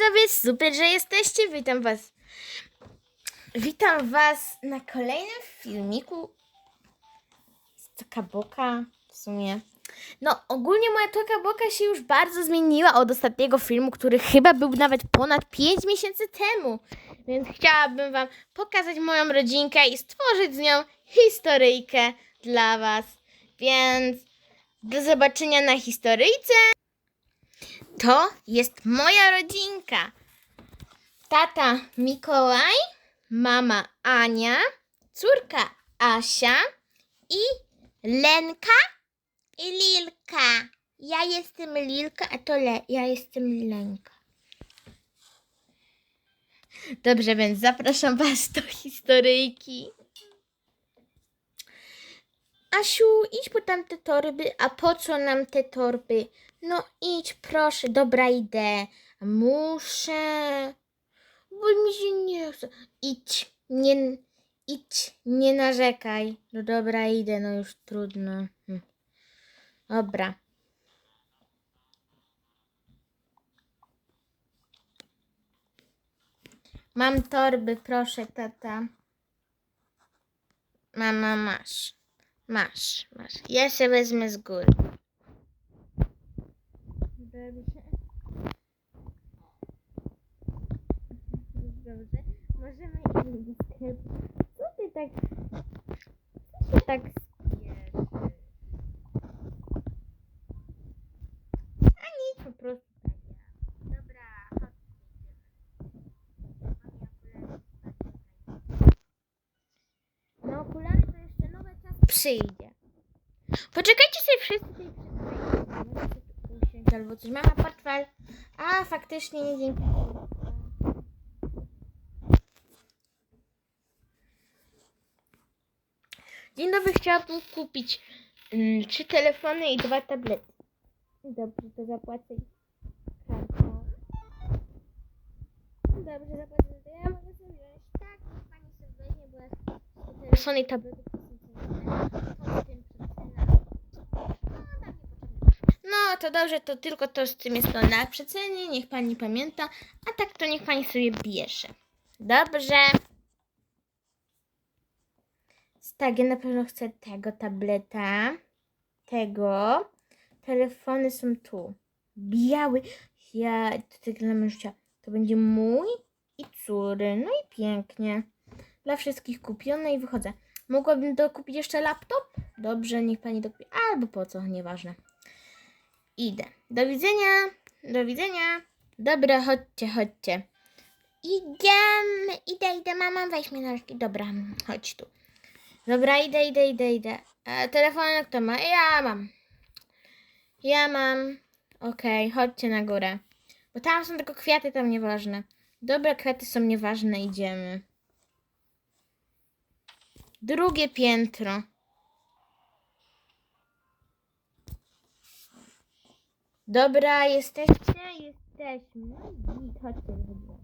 widzowie, super, że jesteście. Witam was. Witam was na kolejnym filmiku z Toka Boka w sumie. No, ogólnie moja Toka Boka się już bardzo zmieniła od ostatniego filmu, który chyba był nawet ponad 5 miesięcy temu. Więc chciałabym wam pokazać moją rodzinkę i stworzyć z nią historyjkę dla was. Więc do zobaczenia na historyjce. To jest moja rodzinka. Tata Mikołaj, mama Ania, córka Asia i Lenka i Lilka. Ja jestem Lilka, a to Le, ja jestem Lenka. Dobrze, więc zapraszam Was do historyjki. Asiu, idź po tamte torby. A po co nam te torby? No idź, proszę. Dobra, idę. Muszę. Bo mi się nie chce. Idź. Nie, idź. Nie narzekaj. No dobra, idę. No już trudno. Hm. Dobra. Mam torby, proszę, tata. Mama, masz. Masz, masz. Ja się wezmę z góry. Dobrze. Dobrze. Możemy iść do sklepu. Co ty tak... Co się tak spieszy? A nic, po prostu tak ja. Dobra, chodź. No okulary to jeszcze nowy czas przyjdzie. Poczekajcie sobie wszyscy. Albo coś. Mama portfel. A, faktycznie nie dziękuję. Dzień dobry, chciałabym kupić mm, trzy telefony i dwa tablety. Dobrze, to zapłacę kartą. Dobrze, zapłacę. To ja mogę sobie wziąć. Tak, pani sobie weźmie, bo jest telefony i tablety. to są cenne. To z tym przecena. No, tak nie potrzebne. No, to dobrze, to tylko to z tym jest to na przecenie. Niech pani pamięta. A tak to niech pani sobie bierze. Dobrze. Tak, ja na pewno chcę tego tableta. Tego. Telefony są tu. Biały. Ja to tak dla. To będzie mój i córy. No i pięknie. Dla wszystkich kupione i wychodzę. Mogłabym dokupić jeszcze laptop? Dobrze, niech pani dokupi. Albo po co, nieważne. Idę. Do widzenia. Do widzenia. Dobra, chodźcie, chodźcie. Idziemy. Idę, idę. Mama, weź mnie na ręki. Dobra, chodź tu. Dobra, idę, idę, idę, idę. E, telefon kto ma? Ja mam. Ja mam. Okej, chodźcie na górę. Bo tam są tylko kwiaty, tam nieważne. Dobra, kwiaty są nieważne, idziemy. Drugie piętro. Dobra, jesteście? Jesteśmy. No i chodźcie, wychodzimy.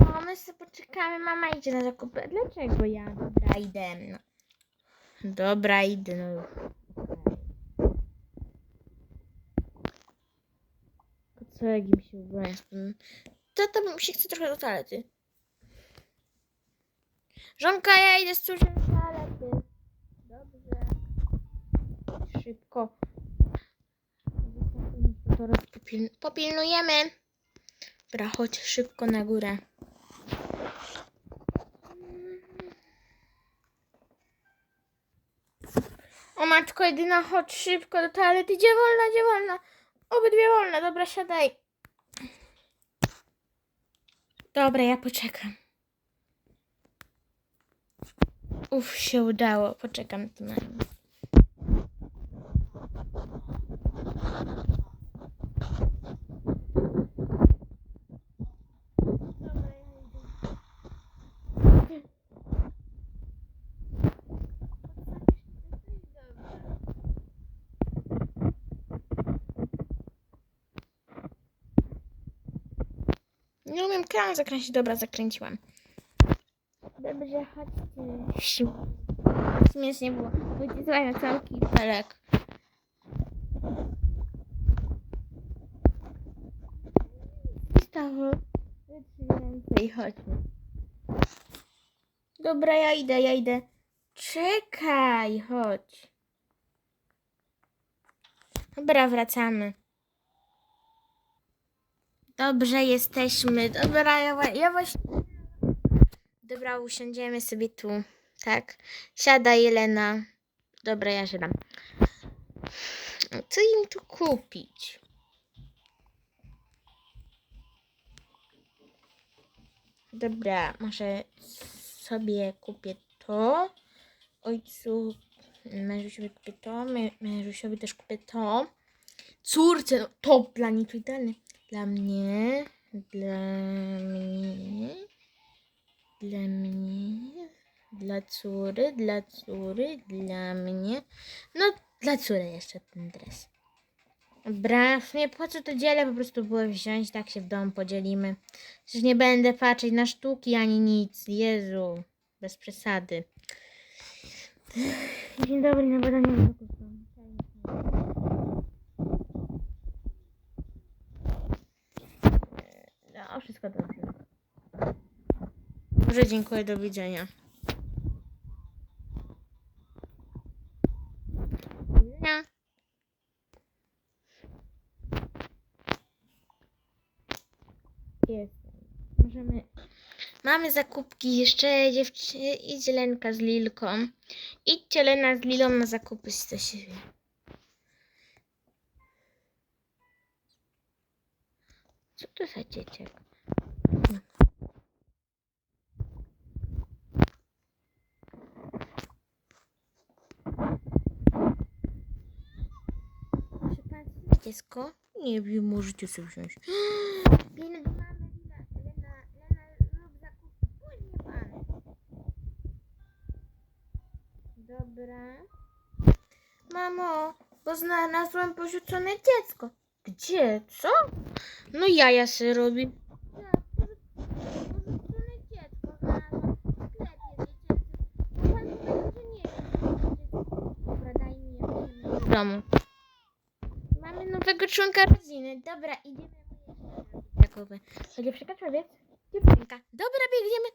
No, my sobie poczekamy, mama idzie na zakupy. Dlaczego ja? Dobra, idę. No. Dobra, idę. No. już. Co, jak mi się ubrać? To, to mi się chce trochę do toalety. Żonka, ja idę z córką do toalety. Dobrze. Szybko. To popil- popilnujemy. Dobra, chodź szybko na górę. O matko jedyna, chodź szybko do toalety. Gdzie wolna, gdzie wolna? Obydwie wolne, dobra, siadaj. Dobra, ja poczekam. Uff, się udało. Poczekam tu na nią. Nie umiem kranu zakręcić. Dobra, zakręciłam. Dobrze, chodźcie. Śmiesznie było. Wycisłaj na cały kipelek. Stało. Więcej, chodźmy. Dobra, ja idę, ja idę. Czekaj, chodź. Dobra, wracamy. Dobrze, jesteśmy. Dobra, ja, ja właśnie... Dobra, usiądziemy sobie tu. Tak. Siada Jelena. Dobra, ja siadam. Co im tu kupić? Dobra, może sobie kupię to. Ojcu, mężusiowi kupię to. mę- Mężusiowi też kupię to. Córce, no to to idealne. Dla mnie, dla mnie, dla mnie, dla córy, dla córy, dla mnie. No, dla córy jeszcze ten dres. W sumie po co to dzielę? Po prostu było wziąć, tak się w domu podzielimy. Przecież nie będę patrzeć na sztuki ani nic. Jezu, bez przesady. Dzień dobry, na badaniu No, wszystko dobrze. Dobrze, dziękuję, do widzenia. Widzenia. Jestem. Możemy... Mamy zakupki jeszcze, dziewczyny, idź Lenka z Lilką. Idźcie Lena z Lilą na zakupy z siebie. Co to za dzieciak? Państwa, dziecko? Nie wiem, możecie sobie wziąć. Dobra. Mamo, bo znalazłam porzucone dziecko. Gdzie? Co? No jaja se robi. Domu. Mamy nowego członka rodziny. Dobra, idziemy dziewczynka czy człowiek? Dziewczynka. Dobra, biegniemy.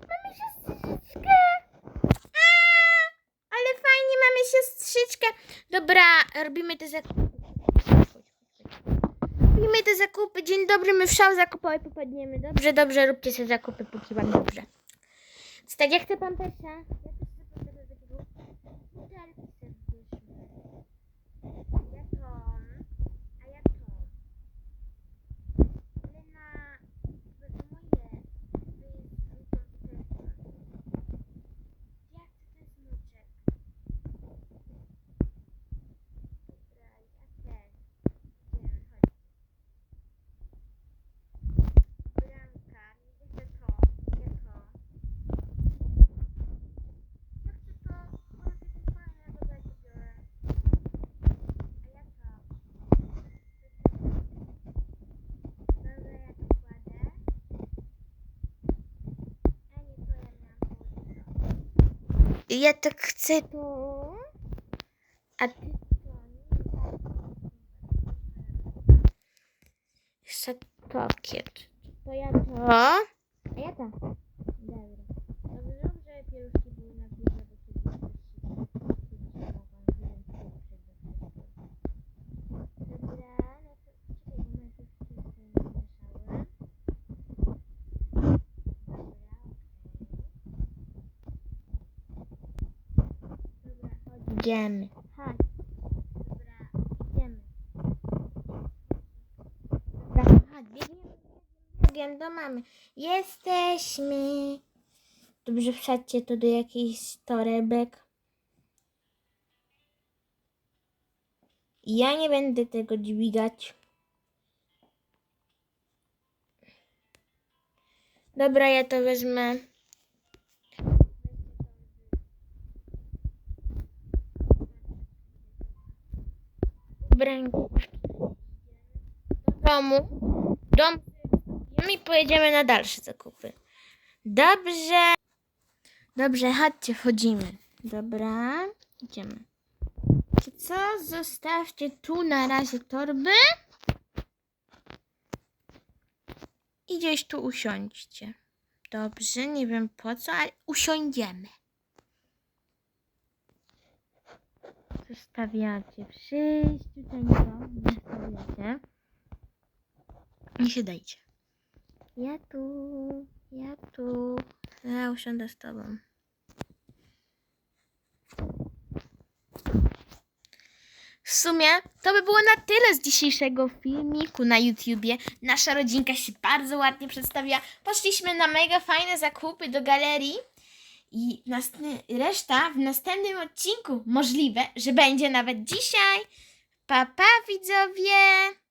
Mamy siostrzyczkę. A, Ale fajnie, mamy siostrzyczkę. Dobra, robimy te zakupy. Robimy te zakupy. Dzień dobry, my w szał zakupowy popadniemy. Dobrze, dobrze, róbcie sobie zakupy, póki wam dobrze. Czy tak jak chce pan Ja tak chcę to. A ty to pakiet. To ja to. A ja to. Idziemy. Chodź. Dobra, idziemy. Dobra, chodź, biegniemy, biegniemy do mamy. Jesteśmy. Dobrze, wsadźcie to do jakichś torebek. Ja nie będę tego dźwigać. Dobra, ja to wezmę. W ręku. Do domu. Dom. I pojedziemy na dalsze zakupy. Dobrze. Dobrze, chodźcie, wchodzimy. Dobra, idziemy. Co? Zostawcie tu na razie torby. i gdzieś tu usiądźcie. Dobrze, nie wiem po co, ale usiądziemy. Zostawiacie wszyscy tutaj nie zostawiacie. I siadajcie. Ja tu, ja tu. Ja usiądę z tobą. W sumie to by było na tyle z dzisiejszego filmiku na YouTubie. Nasza rodzinka się bardzo ładnie przedstawiła. Poszliśmy na mega fajne zakupy do galerii. I reszta w następnym odcinku możliwe, że będzie nawet dzisiaj. Pa, pa widzowie!